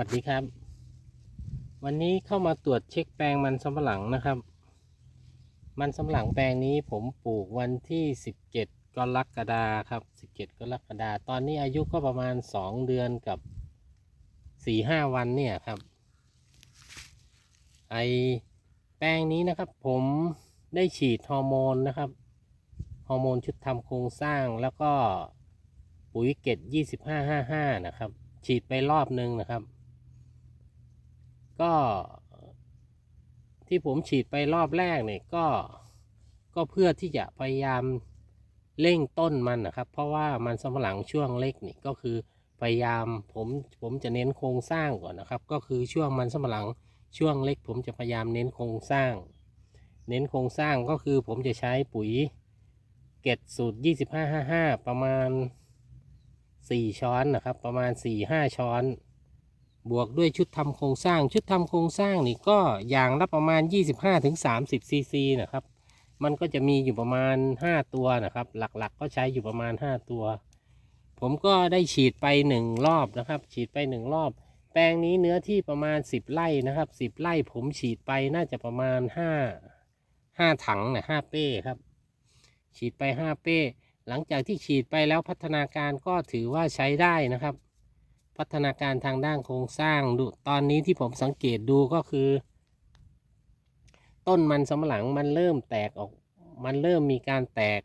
วัสดีครับ วันนี้เข้ามาตรวจเช็คแปลงมันสำปะหลังนะครับ มันสำปะหลังแปลงนี้ผมปลูกวันที่ 17 กรกฎาครับ 17 กรกฎาตอนนี้อายุก็ประมาณ 2 เดือนกับ 4-5 วันเนี่ยครับ ไอแปลงนี้นะครับ ผมได้ฉีดฮอร์โมนนะครับ ฮอร์โมนชุดทำโครงสร้างแล้วก็ปุ๋ยเกต2555 นะครับฉีดไปรอบนึงนะครับ ก็ที่ผมฉีดไปรอบแรกเนี่ยก็ก็เพื่อที่จะพยายามเร่งต้นมันนะครับ เพราะว่ามันสำปะหลังช่วงเล็กนี่ก็คือพยายามผมผมจะเน้นโครงสร้างก่อนนะครับ ก็คือช่วงมันสำปะหลังช่วงเล็ก ผมจะพยายามเน้นโครงสร้าง เน้นโครงสร้างก็คือผมจะใช้ปุ๋ยเกตสูตร 2555 ประมาณ 4 ช้อนนะครับ ประมาณ 4-5 ช้อน บวกด้วยชุดทำโครงสร้าง ชุดทำโครงสร้างนี่ก็อย่างละประมาณ 25-30ซีซีนะครับ มันก็จะมีอยู่ประมาณ 5 ตัวนะครับ หลักๆก็ใช้อยู่ประมาณ 5 ตัว ผมก็ได้ฉีดไป 1 รอบนะครับ ฉีดไป 1 รอบ แปลงนี้เนื้อที่ประมาณ 10 ไร่นะครับ 10 ไร่ผมฉีดไปน่าจะประมาณ 5 5 ถังนะ5เป้ครับ ฉีดไป 5 เป้ หลังจากที่ฉีดไปแล้วพัฒนาการก็ถือว่าใช้ได้นะครับ พัฒนาการทางด้านโครงสร้างดูตอนนี้ที่ผมสังเกตดูก็คือ ต้นมันสำปะหลังมันเริ่มแตกออก มันเริ่มมีการแตก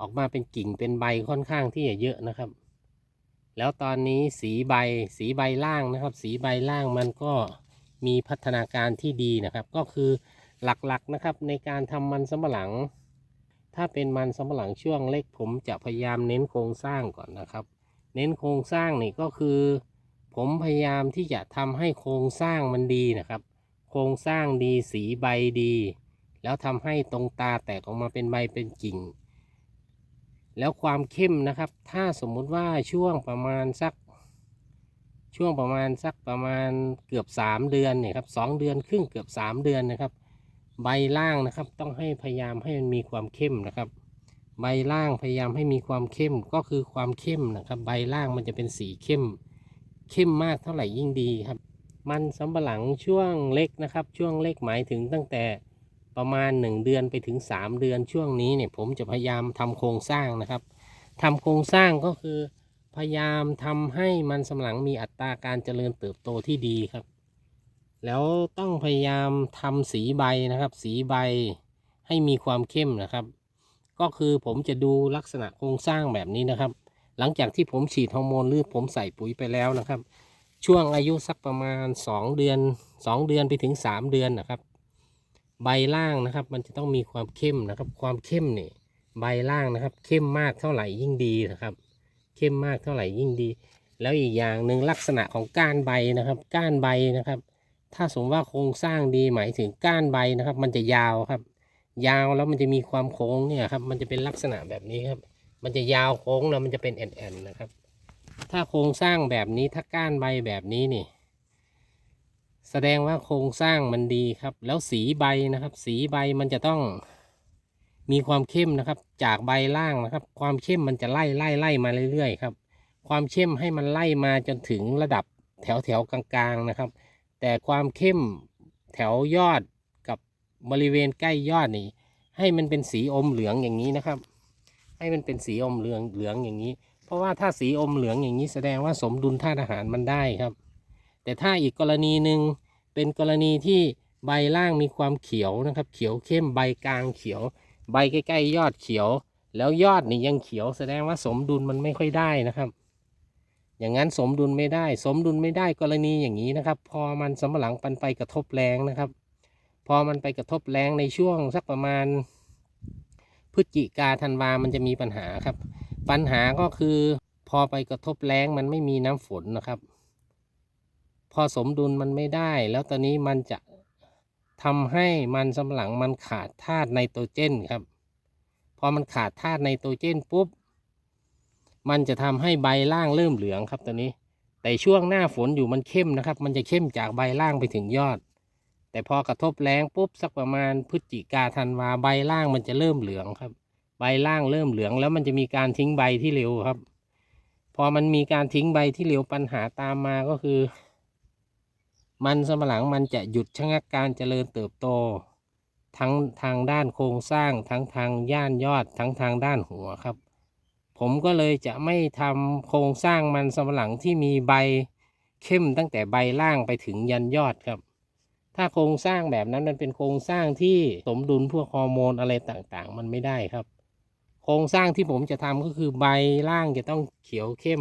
ออกมาเป็นกิ่งเป็นใบค่อนข้างที่จะเยอะนะครับ แล้วตอนนี้สีใบสีใบล่างนะครับ สีใบล่างมันก็มีพัฒนาการที่ดีนะครับ ก็คือหลักๆนะครับในการทำมันสำปะหลัง ถ้าเป็นมันสำปะหลังช่วงเล็กผมจะพยายามเน้นโครงสร้างก่อนนะครับ เน้นโครงสร้างนี่ก็คือ ผมพยายามที่จะทำให้โครงสร้างมันดีนะครับ โครงสร้างดีสีใบดี แล้วทำให้ตรงตาแตกออกมาเป็นใบเป็นกิ่ง แล้วความเข้มนะครับ ถ้าสมมุติว่าช่วงประมาณสัก ช่วงประมาณสักประมาณเกือบ 3 เดือนเนี่ยครับสเดือนครึ่งเกือบ 3 เดือนนะครับ ใบล่างนะครับ ต้องให้พยายามให้มันมีความเข้มนะครับ ใบล่างพยายามให้มีความเข้มก็คือความเข้มนะครับ ใบล่างมันจะเป็นสีเข้ม เข้มมากเท่าไหร่ยิ่งดีครับ มันสำปะหลังช่วงเล็กนะครับ ช่วงเล็กหมายถึงตั้งแต่ประมาณ 1 เดือนไปถึง 3 เดือนช่วงนี้เนี่ยผมจะพยายามทำโครงสร้างนะครับทำโครงสร้างก็คือพยายามทำให้มันสำปะหลังมีอัตราการเจริญเติบโตที่ดีครับ แล้วต้องพยายามทำสีใบนะครับ สีใบให้มีความเข้มนะครับ ก็คือผมจะดูลักษณะโครงสร้างแบบนี้นะครับ หลังจากที่ผมฉีดฮอร์โมนหรือผมใส่ปุ๋ยไปแล้วนะครับ ช่วงอายุสักประมาณ 2 เดือน 2 เดือนไปถึง 3 เดือนนะครับ ใบล่างนะครับ มันจะต้องมีความเข้มนะครับ ความเข้มนี่ใบล่างนะครับ เข้มมากเท่าไหร่ยิ่งดีนะครับ เข้มมากเท่าไหร่ยิ่งดี แล้วอีกอย่างหนึ่งลักษณะของก้านใบนะครับ ก้านใบนะครับ ถ้าสมมติว่าโครงสร้างดีหมายถึงก้านใบนะครับ มันจะยาวครับ ยาวแล้วมันจะมีความโค้งเนี่ยครับ มันจะเป็นลักษณะแบบนี้ครับ มันจะยาวโค้งแล้วมันจะเป็นแอนๆนะครับ ถ้าโครงสร้างแบบนี้ถ้าก้านใบแบบนี้นี่ แสดงว่าโครงสร้างมันดีครับ แล้วสีใบนะครับ สีใบมันจะต้องมีความเข้มนะครับ จากใบล่างนะครับ ความเข้มมันจะไล่ไล่ไล่มาเรื่อยๆครับ ความเข้มให้มันไล่มาจนถึงระดับแถวแถวกลางๆนะครับ แต่ความเข้มแถวยอด บริเวณใกล้ยอดนี่ ให้มันเป็นสีอมเหลืองอย่างนี้นะครับ ให้มันเป็นสีอมเหลืองเหลืองอย่างนี้ เพราะว่าถ้าสีอมเหลืองอย่างนี้แสดงว่าสมดุลธาตุอาหารมันได้ครับ แต่ถ้าอีกกรณีหนึ่งเป็นกรณีที่ใบล่างมีความเขียวนะครับ เขียวเข้มใบกลางเขียว ใบใกล้ๆ ยอดเขียว แล้วยอดนี่ยังเขียวแสดงว่าสมดุลมันไม่ค่อยได้นะครับ อย่างนั้นสมดุลไม่ได้ สมดุลไม่ได้กรณีอย่างนี้นะครับ พอมันสำหลังปันไปกระทบแรงนะครับ พอมันไปกระทบแรงในช่วงสักประมาณพฤศจิกาธันวามันจะมีปัญหาครับ ปัญหาก็คือพอไปกระทบแรงมันไม่มีน้ำฝนนะครับ พอสมดุลมันไม่ได้ แล้วตอนนี้มันจะทำให้มันสำปะหลังมันขาดธาตุไนโตรเจนครับ พอมันขาดธาตุไนโตรเจนปุ๊บ มันจะทำให้ใบล่างเริ่มเหลืองครับตอนนี้ แต่ช่วงหน้าฝนอยู่มันเข้มนะครับ มันจะเข้มจากใบล่างไปถึงยอด แต่พอกระทบแรงปุ๊บสักประมาณพฤศจิกาธันวาใบล่างมันจะเริ่มเหลืองครับ ใบล่างเริ่มเหลืองแล้วมันจะมีการทิ้งใบที่เร็วครับ พอมันมีการทิ้งใบที่เหลวปัญหาตามมาก็คือ มันสำปะหลังมันจะหยุดชะงักการเจริญเติบโต ทั้งทางด้านโครงสร้าง ทั้งทางย่านยอดทั้งทางด้านหัวครับ ผมก็เลยจะไม่ทำโครงสร้างมันสำปะหลังที่มีใบเข้มตั้งแต่ใบล่างไปถึงยันยอดครับ ถ้าโครงสร้างแบบนั้นมันเป็นโครงสร้างที่สมดุลพวกฮอร์โมนอะไรต่างๆ มันไม่ได้ครับ โครงสร้างที่ผมจะทำก็คือใบล่างจะต้องเขียวเข้ม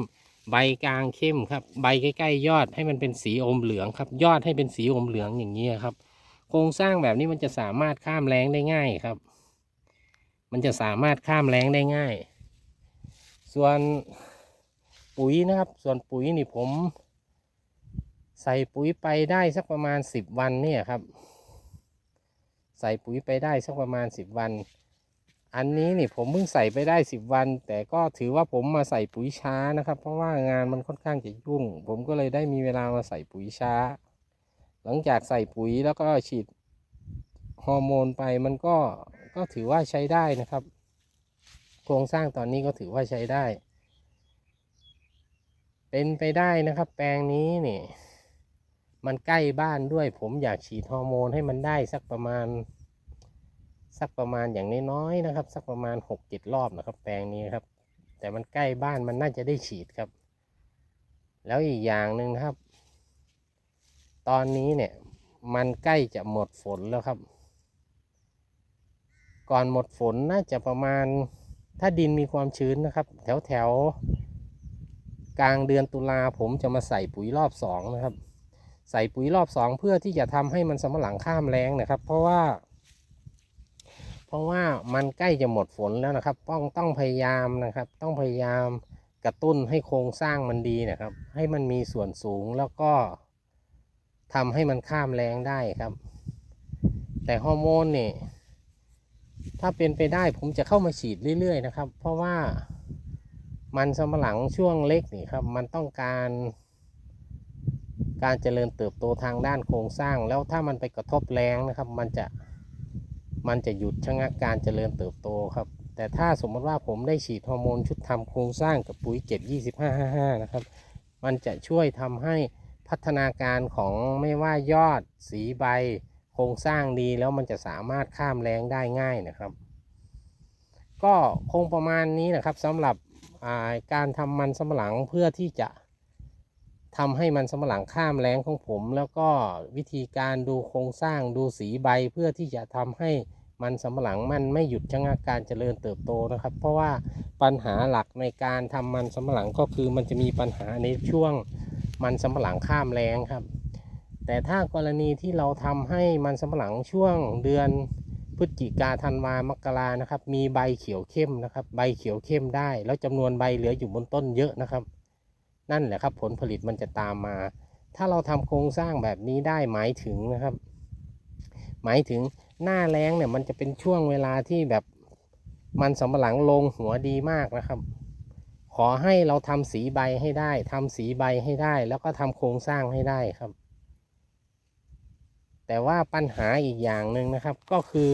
ใบกลางเข้มครับ ใบใกล้ๆยอดให้มันเป็นสีอมเหลืองครับ ยอดให้เป็นสีอมเหลืองอย่างนี้ครับ โครงสร้างแบบนี้มันจะสามารถข้ามแรงได้ง่ายครับ มันจะสามารถข้ามแรงได้ง่าย ส่วนปุ๋ยนะครับ ส่วนปุ๋ยนี่ผม ใส่ปุ๋ยไปได้สักประมาณสิบวันเนี่ยครับ ใส่ปุ๋ยไปได้สักประมาณสิบวัน อันนี้นี่ผมเพิ่งใส่ไปได้สิบวัน แต่ก็ถือว่าผมมาใส่ปุ๋ยช้านะครับ เพราะว่างานมันค่อนข้างจะยุ่ง ผมก็เลยได้มีเวลามาใส่ปุ๋ยช้า หลังจากใส่ปุ๋ยแล้วก็ฉีดฮอร์โมนไปมันก็ก็ถือว่าใช้ได้นะครับ โครงสร้างตอนนี้ก็ถือว่าใช้ได้ เป็นไปได้นะครับ แปลงนี้นี่ มันใกล้บ้านด้วย ผมอยากฉีดฮอร์โมนให้มันได้สักประมาณ สักประมาณอย่างน้อยๆนะครับ สักประมาณหกเจ็ดรอบนะครับ แปลงนี้ครับ แต่มันใกล้บ้านมันน่าจะได้ฉีดครับ แล้วอีกอย่างหนึ่งนะครับ ตอนนี้เนี่ยมันใกล้จะหมดฝนแล้วครับ ก่อนหมดฝนน่าจะประมาณถ้าดินมีความชื้นนะครับ แถวแถวๆกลางเดือนตุลาผมจะมาใส่ปุ๋ยรอบสองนะครับ ใส่ปุ๋ยรอบสองเพื่อที่จะทำให้มันสำปะหลังข้ามแรงนะครับ เพราะว่า เพราะว่ามันใกล้จะหมดฝนแล้วนะครับ ต้องต้องพยายามนะครับ ต้องพยายามกระตุ้นให้โครงสร้างมันดีนะครับ ให้มันมีส่วนสูงแล้วก็ทำให้มันข้ามแรงได้ครับ แต่ฮอร์โมนเนี่ยถ้าเป็นไปได้ผมจะเข้ามาฉีดเรื่อยๆนะครับ เพราะว่ามันสำปะหลังช่วงเล็กนี่ครับ มันต้องการ การเจริญเติบโตทางด้านโครงสร้าง แล้วถ้ามันไปกระทบแรงนะครับ มันจะมันจะหยุดชะงักการเจริญเติบโตครับ แต่ถ้าสมมติว่าผมได้ฉีดฮอร์โมนชุดทำโครงสร้างกับปุ๋ยเจ็ดยี่สิบห้าห้าห้านะครับ มันจะช่วยทำให้พัฒนาการของไม่ว่ายอดสีใบ โครงสร้างดีแล้วมันจะสามารถข้ามแรงได้ง่ายนะครับ ก็คงประมาณนี้นะครับสำหรับาการทำมันสำปะหลังเพื่อที่จะ ทำให้มันสำปะหลังข้ามแรงของผม แล้วก็วิธีการดูโครงสร้างดูสีใบเพื่อที่จะทำให้มันสำปะหลังมันไม่หยุดชะงักการเจริญเติบโตนะครับ เพราะว่าปัญหาหลักในการทำมันสำปะหลังก็คือมันจะมีปัญหาในช่วงมันสำปะหลังข้ามแรงครับ แต่ถ้ากรณีที่เราทำให้มันสำปะหลังช่วงเดือนพฤศจิกาธันวามกรานะครับ มีใบเขียวเข้มนะครับ ใบเขียวเข้มได้ แล้วจำนวนใบเหลืออยู่บนต้นเยอะนะครับ นั่นแหละครับ ผลผลิตมันจะตามมา ถ้าเราทำโครงสร้างแบบนี้ได้หมายถึงนะครับ หมายถึงหน้าแล้งเนี่ยมันจะเป็นช่วงเวลาที่แบบมันสำปะหลังลงหัวดีมากนะครับ ขอให้เราทำสีใบให้ได้ทำสีใบให้ได้ แล้วก็ทำโครงสร้างให้ได้ครับ แต่ว่าปัญหาอีกอย่างหนึ่งนะครับ ก็คือ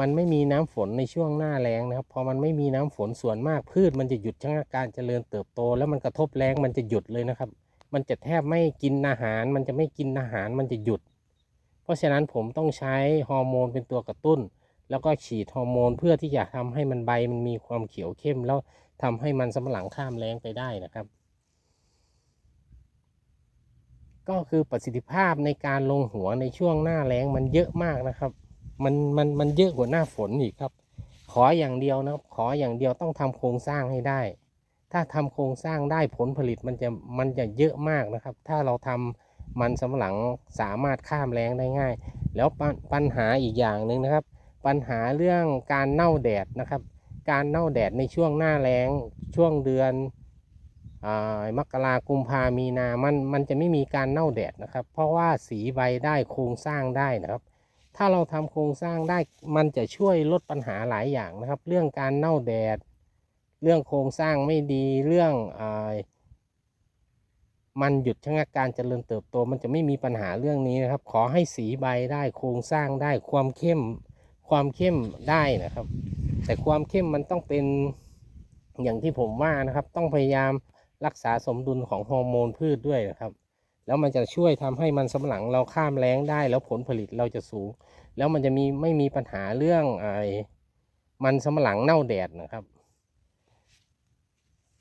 มันไม่มีน้ำฝนในช่วงหน้าแล้งนะครับ พอมันไม่มีน้ำฝนส่วนมากพืช มันจะหยุดชะงักการเจริญเติบโต แล้วมันกระทบแรงมันจะหยุดเลยนะครับ มันจะแทบไม่กินอาหาร มันจะไม่กินอาหารมันจะหยุด เพราะฉะนั้นผมต้องใช้ฮอร์โมนเป็นตัวกระตุ้น แล้วก็ฉีดฮอร์โมนเพื่อที่จะทำให้มันใบมันมีความเขียวเข้ม แล้วทำให้มันสำปะหลังข้ามแรงไปได้นะครับ ก็คือประสิทธิภาพในการลงหัวในช่วงหน้าแล้งมันเยอะมากนะครับ มันมันมันเยอะกว่าหน้าฝนอีกครับ ขออย่างเดียวนะครับ ขออย่างเดียวต้องทำโครงสร้างให้ได้ ถ้าทำโครงสร้างได้ผลผลิตมันจะมันจะเยอะมากนะครับ ถ้าเราทำมันสำหลังสามารถข้ามแรงได้ง่าย แล้วปัญปัญหาอีกอย่างหนึ่งนะครับ ปัญหาเรื่องการเน่าแดดนะครับ การเน่าแดดในช่วงหน้าแล้งช่วงเดือนอมกรากุมภามีนา มันมันจะไม่มีการเน่าแดดนะครับ เพราะว่าสีใบได้โครงสร้างได้นะครับ ถ้าเราทำโครงสร้างได้มันจะช่วยลดปัญหาหลายอย่างนะครับ เรื่องการเน่าแดด เรื่องโครงสร้างไม่ดีเรื่องอมันหยุดชะงักการเจริญเติบโต มันจะไม่มีปัญหาเรื่องนี้นะครับ ขอให้สีใบได้โครงสร้างได้ความเข้มความเข้มได้นะครับ แต่ความเข้มมันต้องเป็นอย่างที่ผมว่านะครับ ต้องพยายามรักษาสมดุลของฮอร์โมนพืชด้วยนะครับ แล้วมันจะช่วยทำให้มันสำปะหลังเราข้ามแล้งได้ แล้วผลผลิตเราจะสูง แล้วมันจะมีไม่มีปัญหาเรื่องไอ้มันสำปะหลังเน่าแดดนะครับ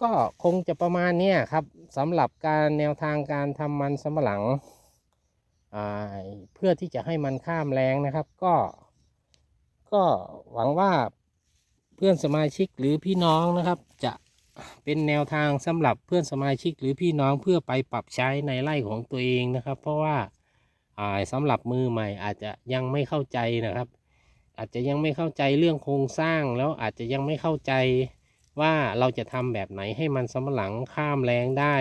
ก็คงจะประมาณนี้ครับสำหรับการแนวทางการทำมันสำปะหลังเพื่อที่จะให้มันข้ามแรงนะครับ ก็ ก็หวังว่าเพื่อนสมาชิกหรือพี่น้องนะครับจะ เป็นแนวทางสำหรับเพื่อนสมาชิกหรือพี่น้องเพื่อไปปรับใช้ในไร่ของตัวเองนะครับ เพราะว่าอ่าสำหรับมือใหม่อาจจะยังไม่เข้าใจนะครับ อาจจะยังไม่เข้าใจเรื่องโครงสร้างแล้วอาจจะยังไม่เข้าใจว่าเราจะทำแบบไหนให้มันสำปะหลังข้ามแรงได้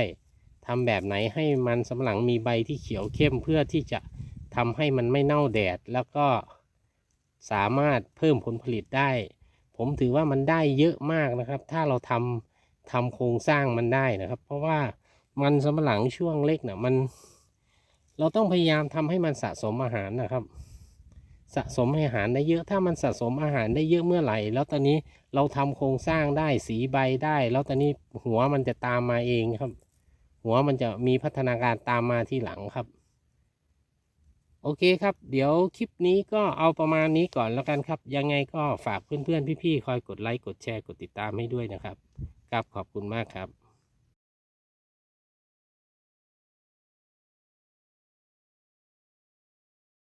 ทำแบบไหนให้มันสำปะหลังมีใบที่เขียวเข้มเพื่อที่จะทำให้มันไม่เน่าแดดแล้วก็สามารถเพิ่มผลผลิตได้ ผมถือว่ามันได้เยอะมากนะครับ ถ้าเราทำ ทำโครงสร้างมันได้นะครับ เพราะว่ามันสำหลังช่วงเล็กเนี่ยมัน เราต้องพยายามทำให้มันสะสมอาหารนะครับ สะสมอาหารได้เยอะถ้ามันสะสมอาหารได้เยอะเมื่อไหร่ แล้วตอนนี้เราทำโครงสร้างได้สีใบได้ แล้วตอนนี้หัวมันจะตามมาเองครับ หัวมันจะมีพัฒนาการตามมาที่หลังครับโอเคครับ เดี๋ยวคลิปนี้ก็เอาประมาณนี้ก่อนแล้วกันครับ ยังไงก็ฝากเพื่อนๆ พี่ๆ คอยกดไลค์ กดแชร์ กดติดตามให้ด้วยนะครับ ครับขอบคุณมากครับ